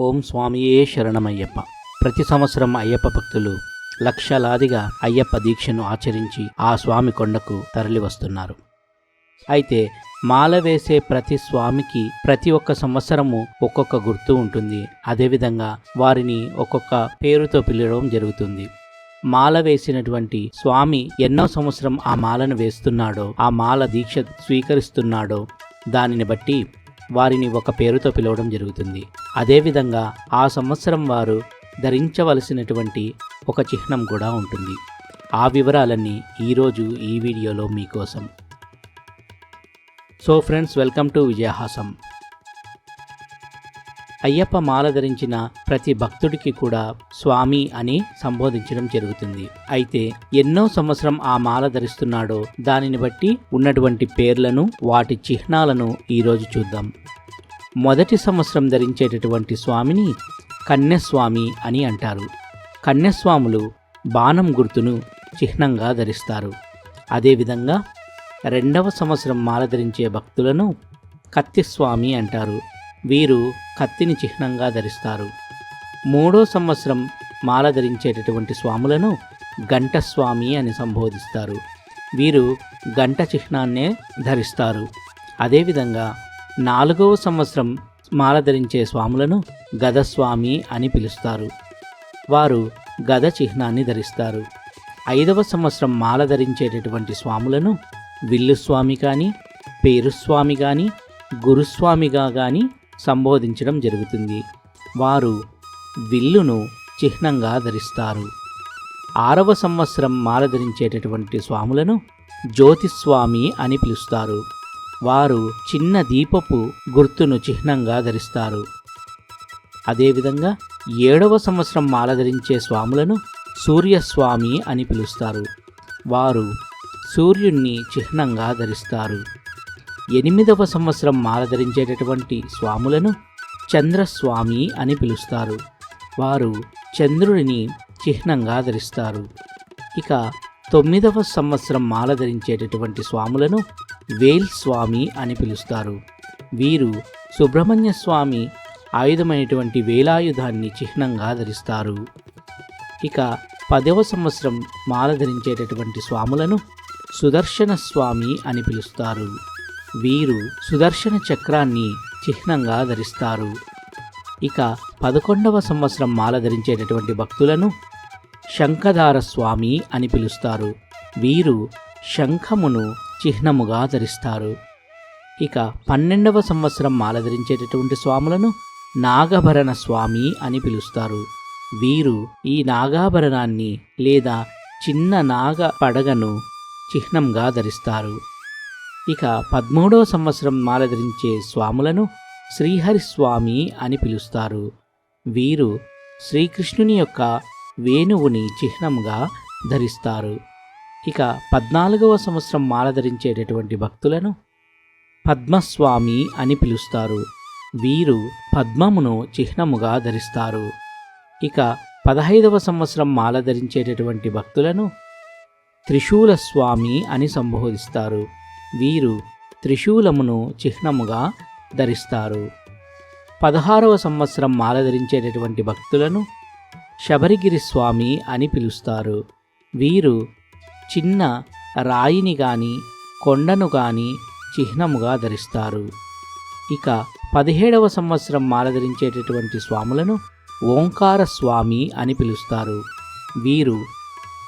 ఓం స్వామియే శరణమయ్యప్ప. ప్రతి సంవత్సరం అయ్యప్ప భక్తులు లక్షలాదిగా అయ్యప్ప దీక్షను ఆచరించి ఆ స్వామి కొండకు తరలి వస్తున్నారు అయితే మాల వేసే ప్రతి స్వామికి ప్రతి ఒక్క సంవత్సరము ఒక్కొక్క గుర్తు ఉంటుంది. అదేవిధంగా వారిని ఒక్కొక్క పేరుతో పిలవడం జరుగుతుంది. మాల వేసినటువంటి స్వామి ఎన్నో సంవత్సరం ఆ మాలను వేస్తున్నాడో ఆ మాల దీక్ష స్వీకరిస్తున్నాడో దానిని బట్టి వారిని ఒక పేరుతో పిలవడం జరుగుతుంది. అదేవిధంగా ఆ సంవత్సరం వారు ధరించవలసినటువంటి ఒక చిహ్నం కూడా ఉంటుంది. ఆ వివరాలన్నీ ఈరోజు ఈ వీడియోలో మీకోసం. So friends welcome to Vijayahasam. Ayyappa మాల ధరించిన ప్రతి భక్తుడికి కూడా స్వామి అని సంబోధించడం జరుగుతుంది. అయితే ఎన్నో సంవత్సరం ఆ మాల ధరిస్తున్నాడో దానిని బట్టి ఉన్నటువంటి పేర్లను వాటి చిహ్నాలను ఈరోజు చూద్దాం. మొదటి సంవత్సరం ధరించేటటువంటి స్వామిని కన్యస్వామి అని అంటారు. కన్యస్వాములు బాణం గుర్తును చిహ్నంగా ధరిస్తారు. అదేవిధంగా రెండవ సంవత్సరం మాల ధరించే భక్తులను కత్తిస్వామి అంటారు. వీరు కత్తిని చిహ్నంగా ధరిస్తారు. మూడో సంవత్సరం మాల ధరించేటటువంటి స్వాములను గంటస్వామి అని సంబోధిస్తారు. వీరు గంట చిహ్నాన్నే ధరిస్తారు. అదేవిధంగా నాలుగవ సంవత్సరం మాల ధరించే స్వాములను గదస్వామి అని పిలుస్తారు. వారు గద చిహ్నాన్ని ధరిస్తారు. ఐదవ సంవత్సరం మాల ధరించేటటువంటి స్వాములను విల్లుస్వామి కానీ పేరుస్వామి కానీ గురుస్వామిగా కానీ సంబోధించడం జరుగుతుంది. వారు విల్లును చిహ్నంగా ధరిస్తారు. ఆరవ సంవత్సరం మాల ధరించేటటువంటి స్వాములను జ్యోతిస్వామి అని పిలుస్తారు. వారు చిన్న దీపపు గుర్తును చిహ్నంగా ధరిస్తారు. అదేవిధంగా ఏడవ సంవత్సరం మాల ధరించే స్వాములను సూర్యస్వామి అని పిలుస్తారు. వారు సూర్యుణ్ణి చిహ్నంగా ధరిస్తారు. ఎనిమిదవ సంవత్సరం మాలధరించేటటువంటి స్వాములను చంద్రస్వామి అని పిలుస్తారు. వారు చంద్రుడిని చిహ్నంగా ధరిస్తారు. ఇక తొమ్మిదవ సంవత్సరం మాల ధరించేటటువంటి స్వాములను వేల్ స్వామి అని పిలుస్తారు. వీరు సుబ్రహ్మణ్య స్వామి ఆయుధమైనటువంటి వేలాయుధాన్ని చిహ్నంగా ధరిస్తారు. ఇక పదవ సంవత్సరం మాల ధరించేటటువంటి స్వాములను సుదర్శన స్వామి అని పిలుస్తారు. వీరు సుదర్శన చక్రాన్ని చిహ్నంగా ధరిస్తారు. ఇక పదకొండవ సంవత్సరం మాల ధరించేటటువంటి భక్తులను శంఖధార స్వామి అని పిలుస్తారు. వీరు శంఖమును చిహ్నముగా ధరిస్తారు. ఇక పన్నెండవ సంవత్సరం మాల ధరించేటటువంటి స్వాములను నాగభరణ స్వామి అని పిలుస్తారు. వీరు ఈ నాగాభరణాన్ని లేదా చిన్న నాగ పడగను చిహ్నంగా ధరిస్తారు. ఇక పదమూడవ సంవత్సరం మాల ధరించే స్వాములను శ్రీహరిస్వామి అని పిలుస్తారు. వీరు శ్రీకృష్ణుని యొక్క వేణువుని చిహ్నంగా ధరిస్తారు. ఇక పద్నాలుగవ సంవత్సరం మాల ధరించేటటువంటి భక్తులను పద్మస్వామి అని పిలుస్తారు. వీరు పద్మమును చిహ్నముగా ధరిస్తారు. ఇక పదహైదవ సంవత్సరం మాల ధరించేటటువంటి భక్తులను త్రిశూల స్వామి అని సంబోధిస్తారు. వీరు త్రిశూలమును చిహ్నముగా ధరిస్తారు. పదహారవ సంవత్సరం మాల ధరించేటటువంటి భక్తులను శబరిగిరి స్వామి అని పిలుస్తారు. వీరు చిన్న రాయిని గాని కొండను గాని చిహ్నముగా ధరిస్తారు. ఇక పదిహేడవ సంవత్సరం మాల ధరించేటటువంటి స్వాములను ఓంకార స్వామి అని పిలుస్తారు. వీరు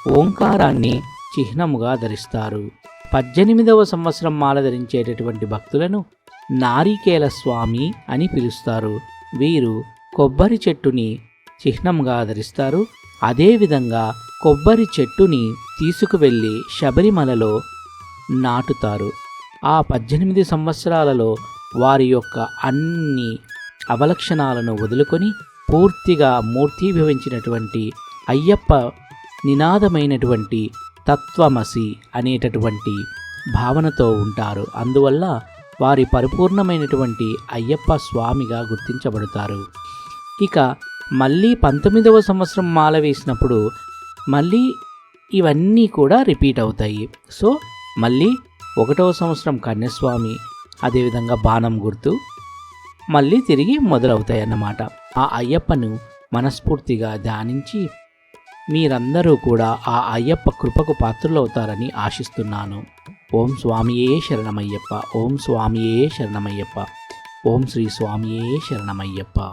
ఓంకారాన్ని చిహ్నముగా ధరిస్తారు. పద్దెనిమిదవ సంవత్సరం మాల ధరించేటటువంటి భక్తులను నారికేల స్వామి అని పిలుస్తారు. వీరు కొబ్బరి చెట్టుని చిహ్నంగా ధరిస్తారు. అదేవిధంగా కొబ్బరి చెట్టుని తీసుకువెళ్ళి శబరిమలలో నాటుతారు. ఆ పద్దెనిమిది సంవత్సరాలలో వారి యొక్క అన్ని అవలక్షణాలను వదులుకొని పూర్తిగా మూర్తీభవించినటువంటి అయ్యప్ప నినాదమైనటువంటి తత్వమసి అనేటటువంటి భావనతో ఉంటారు. అందువల్ల వారి పరిపూర్ణమైనటువంటి అయ్యప్ప స్వామిగా గుర్తించబడతారు. ఇక మళ్ళీ పంతొమ్మిదవ సంవత్సరం మాల వేసినప్పుడు మళ్ళీ ఇవన్నీ కూడా రిపీట్ అవుతాయి. సో మళ్ళీ ఒకటవ సంవత్సరం కన్యస్వామి అదేవిధంగా బాణం గుర్తు మళ్ళీ తిరిగి మొదలవుతాయి అన్నమాట ఆ అయ్యప్పను మనస్ఫూర్తిగా ధ్యానించి మీరందరూ కూడా ఆ అయ్యప్ప కృపకు పాత్రులవుతారని ఆశిస్తున్నాను. ఓం స్వామియే శరణమయ్యప్ప. ఓం స్వామియే శరణమయ్యప్ప. ఓం శ్రీ స్వామియే శరణమయ్యప్ప.